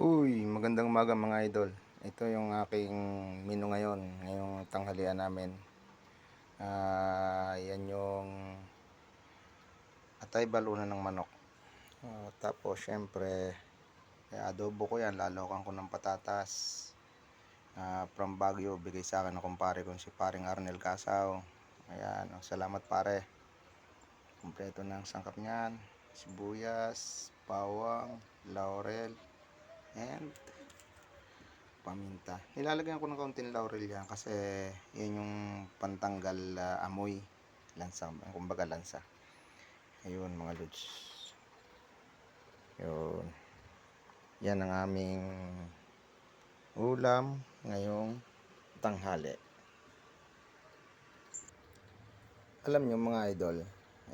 Uy, magandang umaga mga idol. Ito yung aking menu ngayon, ngayong tanghalian namin. Ah, yan yung atay balunan ng manok. Ah, tapos syempre, eh, adobo ko yan, lalokan ko ng patatas. Ah, from Baguio, bigay sa akin ng kumpare ko si paring Arnel Casaw. Ayan, oh, salamat pare. Kompleto ng sangkap niyan, sibuyas, bawang, laurel, and paminta. Nilalagyan ko ng kaunting laurel yan kasi yun yung pantanggal ah, amoy lansa, kumbaga lansa. Ayun mga lods. Yun. Yan ang aming ulam ngayong tanghali. Alam nyo mga idol,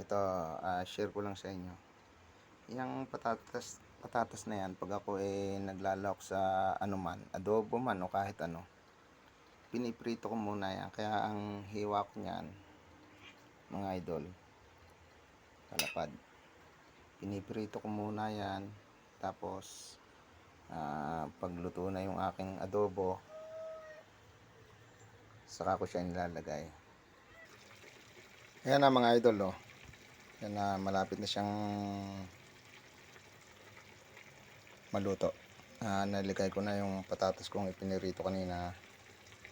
ito ah, share ko lang sa inyo. Yung patatas patatas na yan pag ako eh naglalawak sa ano man, adobo man o kahit ano. Piniprito ko muna yan. Kaya ang hiwa ko niyan mga idol kalapad. Piniprito ko muna yan tapos ah, pagluto na yung aking adobo saka ko siya nilalagay. Ayan na mga idol oh. Yan na malapit na siyang maluto. Ah, naligay ko na yung patatas kong ipinirito kanina.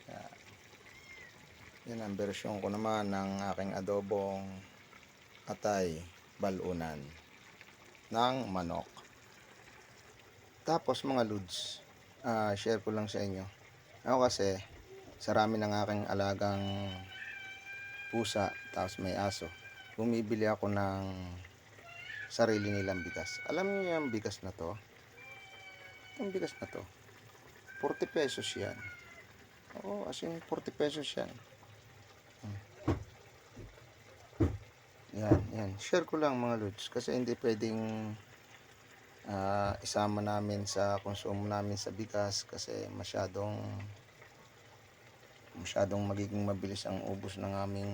Ah, yan ang version ko naman ng aking adobong atay balunan ng manok. Tapos mga ludes, ah, share ko lang sa inyo. Ako kasi, sarami ng aking alagang pusa, tapos may aso. Bumibili ako ng sarili nilang bigas. Alam niyo yung bigas na to? Yung bigas na to. 40 pesos yan. Oo, as in 40 pesos yan. Hmm. Yan, yan. Share ko lang mga lods kasi hindi pwedeng ah, isama namin sa konsumo namin sa bigas kasi masyadong masyadong magiging mabilis ang ubos ng aming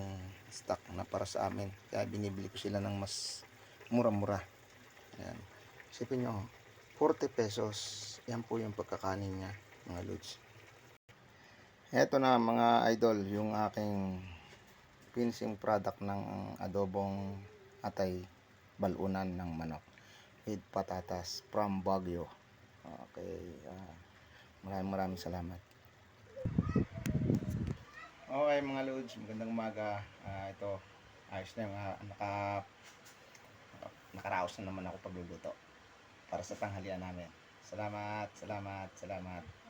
stock na para sa amin. Kaya binibili ko sila ng mas mura-mura. Ayan. Isipin nyo, 40 pesos. Yan po yung pagkakanin niya, mga lods. Eto na mga idol, yung aking finishing product ng adobong atay balunan ng manok with patatas from Baguio. Okay, ah, maraming maraming salamat. Okay mga lods, magandang umaga. Ah, ito, ayos na yung ah, naka nakaraos na naman ako pagluluto para sa tanghalian namin. Salamat, salamat, salamat.